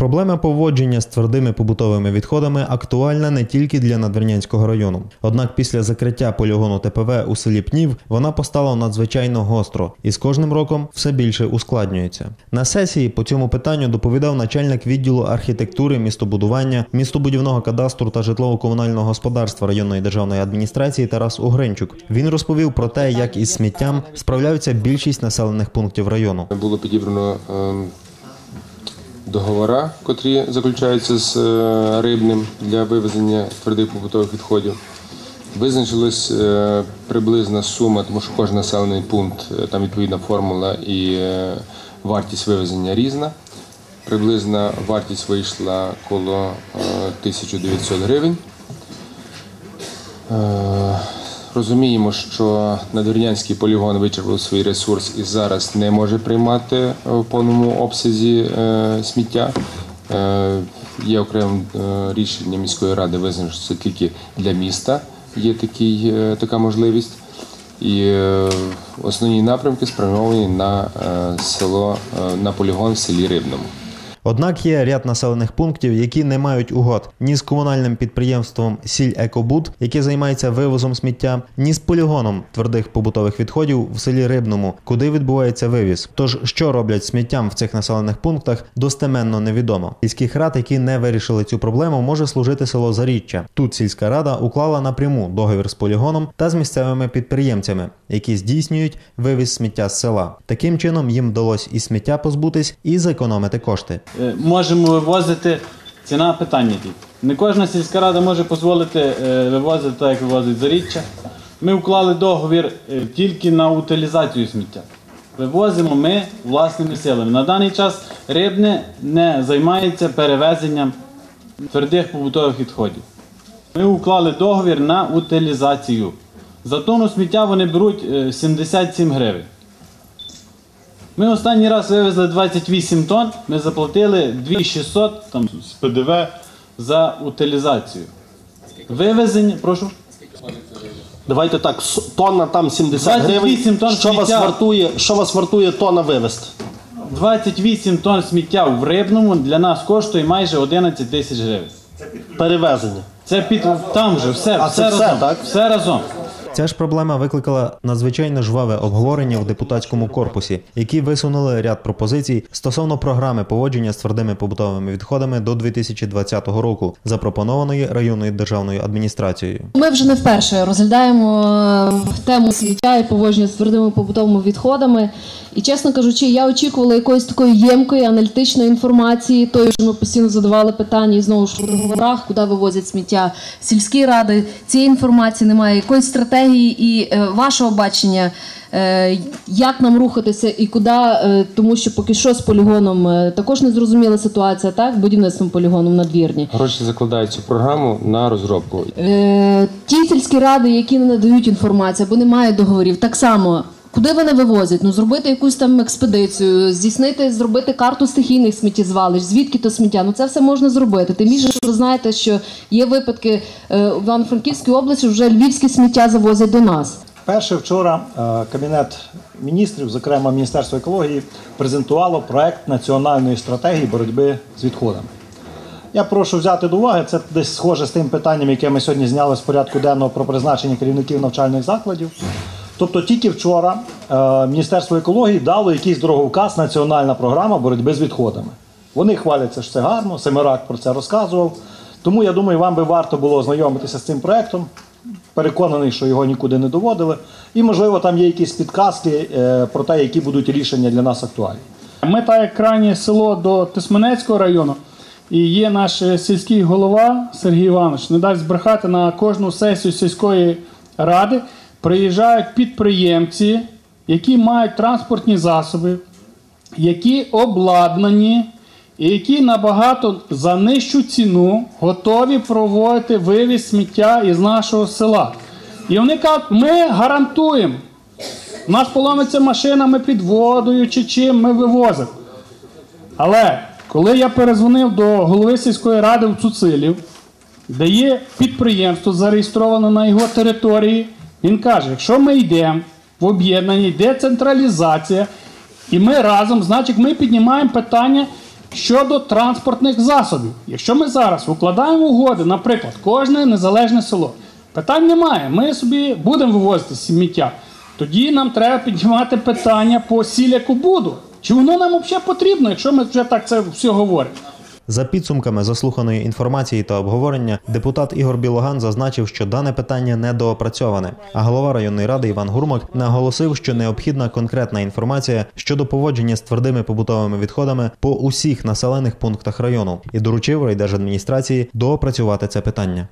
Проблема поводження з твердими побутовими відходами актуальна не тільки для Надвірнянського району. Однак після закриття полігону ТПВ у селі Пнів вона постала надзвичайно гостро і з кожним роком все більше ускладнюється. На сесії по цьому питанню доповідав начальник відділу архітектури, містобудування, містобудівного кадастру та житлово-комунального господарства районної державної адміністрації Тарас Угринчук. Він розповів про те, як із сміттям справляються більшість населених пунктів району. Було підібрано договори, котрі заключаються з е, рибним для вивезення твердих побутових відходів. Визначилась е, приблизна сума, тому що кожен населений пункт, е, там відповідна формула і вартість вивезення різна. Приблизна вартість вийшла коло е, 1900 гривень. Розуміємо, що надвірнянський полігон вичерпав свій ресурс і зараз не може приймати е, в повному обсязі е, сміття. Е, Є окреме е, рішення міської ради визначено, що це тільки для міста є такий, така можливість. І основні напрямки спрямовані на село, на полігон в селі Рибному. Однак є ряд населених пунктів, які не мають угод ні з комунальним підприємством Сіль Екобуд, яке займається вивозом сміття, ні з полігоном твердих побутових відходів в селі Рибному, куди відбувається вивіз. Тож що роблять сміттям в цих населених пунктах, достеменно невідомо. Сільських рад, які не вирішили цю проблему, може служити село Заріччя. Тут сільська рада уклала напряму договір з полігоном та з місцевими підприємцями, які здійснюють вивіз сміття з села. Таким чином їм вдалося і сміття позбутись, і зекономити кошти. Е, можемо вивозити. Ціна питання тут. Не кожна сільська рада може дозволити е, вивозити так, як вивозить заріччя. Ми вклали договір е, тільки на утилізацію сміття. Вивозимо ми власними силами. На даний час рибне не займається перевезенням твердих побутових відходів. Ми уклали договір на утилізацію. За тонну сміття вони беруть е, 77 гривень. Ми останній раз вивезли 28 тонн, ми заплатили 2600 там, з ПДВ за утилізацію. Вивезення, прошу. Давайте так, с- тонна там 70 28 гривень. тонн що, вас сміття. вартує, що вас вартує тонна вивезти? 28 тонн сміття в рибному для нас коштує майже 11 тисяч гривень. Перевезення. Це під там же, все, А все це все, разом. так? Все разом. Ця ж проблема викликала надзвичайно жваве обговорення в депутатському корпусі, які висунули ряд пропозицій стосовно програми поводження з твердими побутовими відходами до 2020 року, запропонованої районною державною адміністрацією. Ми вже не вперше розглядаємо е, тему сміття і поводження з твердими побутовими відходами. І чесно кажучи, я очікувала якоїсь такої ємкої аналітичної інформації. Тою, що ми постійно задавали питання і знову ж в договорах, куди вивозять сміття сільські ради. Цієї інформації немає, якоїсь стратегії і е, вашого бачення. е, Як нам рухатися і куди, е, тому що поки що з полігоном також не зрозуміла ситуація, так будівництвом полігону надвірні. Гроші закладають цю програму на розробку. Ті сільські ради, які не надають інформацію або немає договорів, так само. Куди вони вивозять? Ну зробити якусь там експедицію, здійснити, зробити карту стихійних сміттєзвалищ, звідки то сміття. Ну це все можна зробити. Тим більше, що ви знаєте, що є випадки е, в Івано-Франківській області, вже львівське сміття завозять до нас. Перше вчора е, Кабінет міністрів, зокрема Міністерство екології, презентувало проект національної стратегії боротьби з відходами. Я прошу взяти до уваги, це десь схоже з тим питанням, яке ми сьогодні зняли з порядку денного про призначення керівників навчальних закладів. Тобто тільки вчора е, Міністерство екології дало якийсь дороговказ національна програма боротьби з відходами. Вони хваляться, що це гарно, Семирак про це розказував. Тому я думаю, вам би варто було ознайомитися з цим проектом. Переконаний, що його нікуди не доводили. І, можливо, там є якісь підказки е, про те, які будуть рішення для нас актуальні. Ми так як крайнє село до Тисменецького району, і є наш е, сільський голова Сергій Іванович, не дасть збрехати на кожну сесію сільської ради. Приїжджають підприємці, які мають транспортні засоби, які обладнані і які набагато за нижчу ціну готові проводити вивіз сміття із нашого села. І вони кажуть, ми гарантуємо, у нас поломиться машина, ми під водою чи чим ми вивозимо. Але коли я перезвонив до голови сільської ради в Цуцилів, де є підприємство зареєстроване на його території, він каже: якщо ми йдемо в об'єднанні, децентралізація, і ми разом, значить, ми піднімаємо питання щодо транспортних засобів. Якщо ми зараз укладаємо угоди, наприклад, кожне незалежне село, питань немає. Ми собі будемо вивозити сміття. Тоді нам треба піднімати питання по сіляку буду. Чи воно нам взагалі потрібно, якщо ми вже так це все говоримо? За підсумками заслуханої інформації та обговорення, депутат Ігор Білоган зазначив, що дане питання недоопрацьоване. А голова районної ради Іван Гурмак наголосив, що необхідна конкретна інформація щодо поводження з твердими побутовими відходами по усіх населених пунктах району і доручив райдержадміністрації доопрацювати це питання.